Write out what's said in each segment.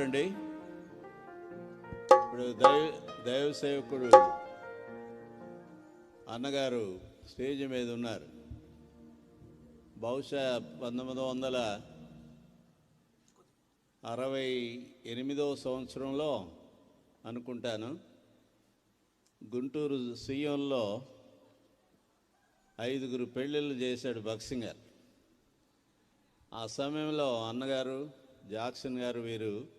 చూడండి. ఇప్పుడు దైవ దైవ సేవకుడు అన్నగారు స్టేజ్ మీద ఉన్నారు. బహుశా పంతొమ్మిది వందల అరవై ఎనిమిదవ సంవత్సరంలో అనుకుంటాను. గుంటూరు సీఎంలో ఐదుగురు పెళ్ళిళ్ళు చేశాడు బక్సింగర్. ఆ సమయంలో అన్నగారు జాక్సన్ గారు వీరు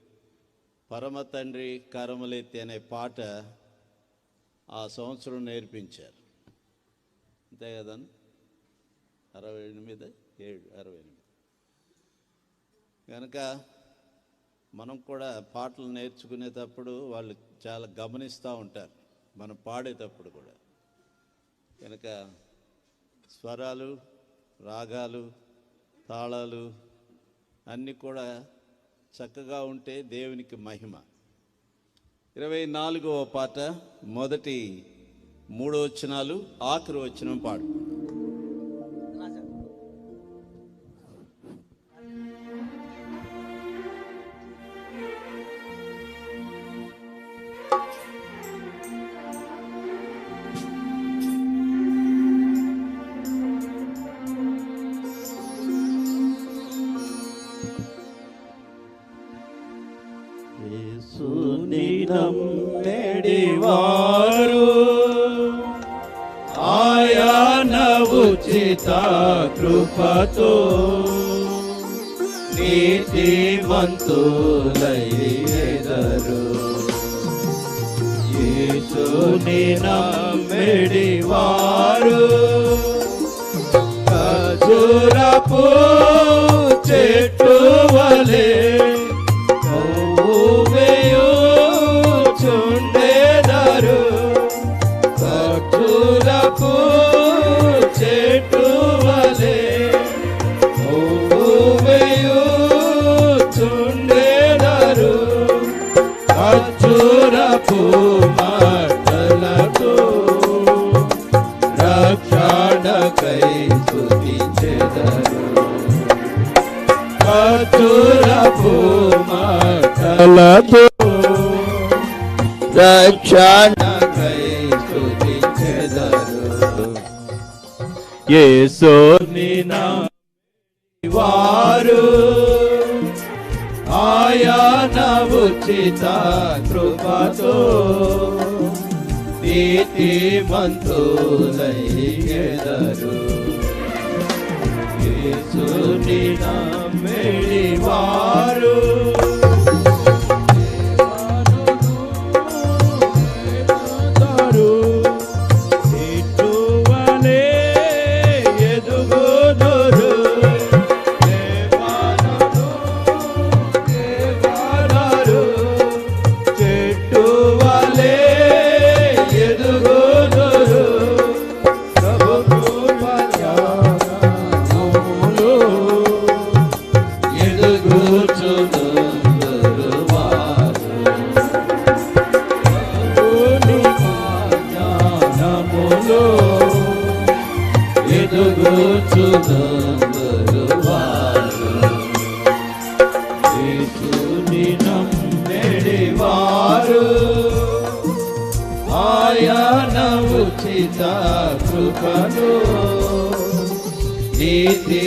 పరమ తండ్రి కరమలెత్తి అనే పాట ఆ సంవత్సరం నేర్పించారు. అంతే కదా అరవై ఎనిమిది ఏడు అరవై ఎనిమిది. కనుక మనం కూడా పాటలు నేర్చుకునేటప్పుడు వాళ్ళు చాలా గమనిస్తూ ఉంటారు మనం పాడేటప్పుడు కూడా. కనుక స్వరాలు రాగాలు తాళాలు అన్నీ కూడా చక్కగా ఉంటే దేవునికి మహిమ. ఇరవై నాలుగవ పాట మొదటి మూడు వచనాలు ఆఖరి వచనం పాడు. యేసుని నమ్మెడివారు ఆయన ఉచిత కృపతో నీతిమంతులయ్యేదరు. యేసుని నమ్మెడివారు ఖజూరపు ఖజూరపు మాటలతో రక్షణకై స్తుతించెదరు ఖజూరపు మాటలతో రక్షణకై స్తుతించెదరు యేసుని వారు ఆయన ఉచిత కృపతో నీతి మంతులైదరు యేసుని నమ్మిడి వారు ఎదుగుచుదురు వారు యేసుని నమ్మెడి వారు. ఆయన ఉచిత కృపను నీతి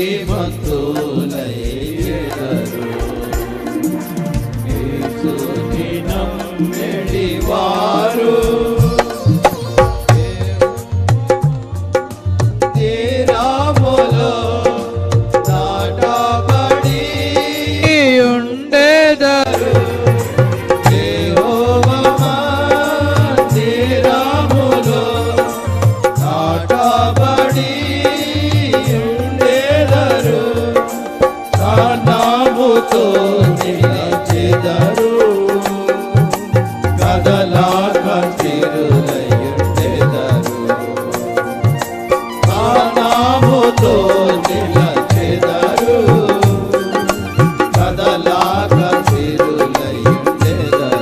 నాముతో నిలిచెదరు కదలాక తిరులయుండెదరు నాముతో నిలచెదరు కదలాక తిరులయుండెదరు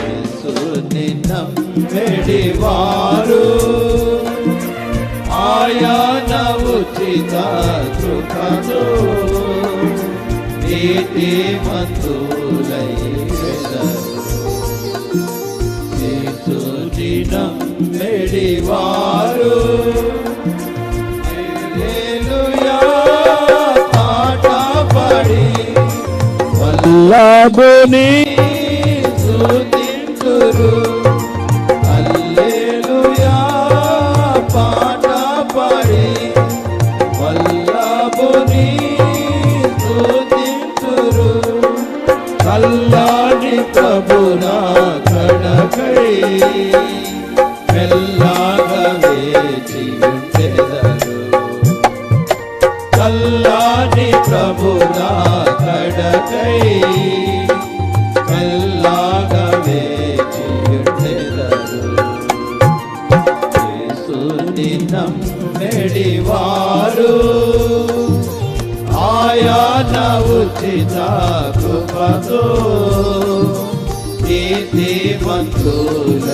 యేసుని నమ్మెడి వారు ఆయన ఉచిత కృపతో నీతి మంతులయ్యెదరు. యేసుని మెడివారు హల్లెలూయా పాట వల్లభుని కల్లాని ప్రభునా కడకై. మెల్లగా వేచి ఉండెదరు కల్లాని ప్రభునా కడకై. మెల్లగా వేచి ఉండెదరు యేసుని నమ్మెడివారు. ఆయన ఉచిత కృపతో నీతిమంతుల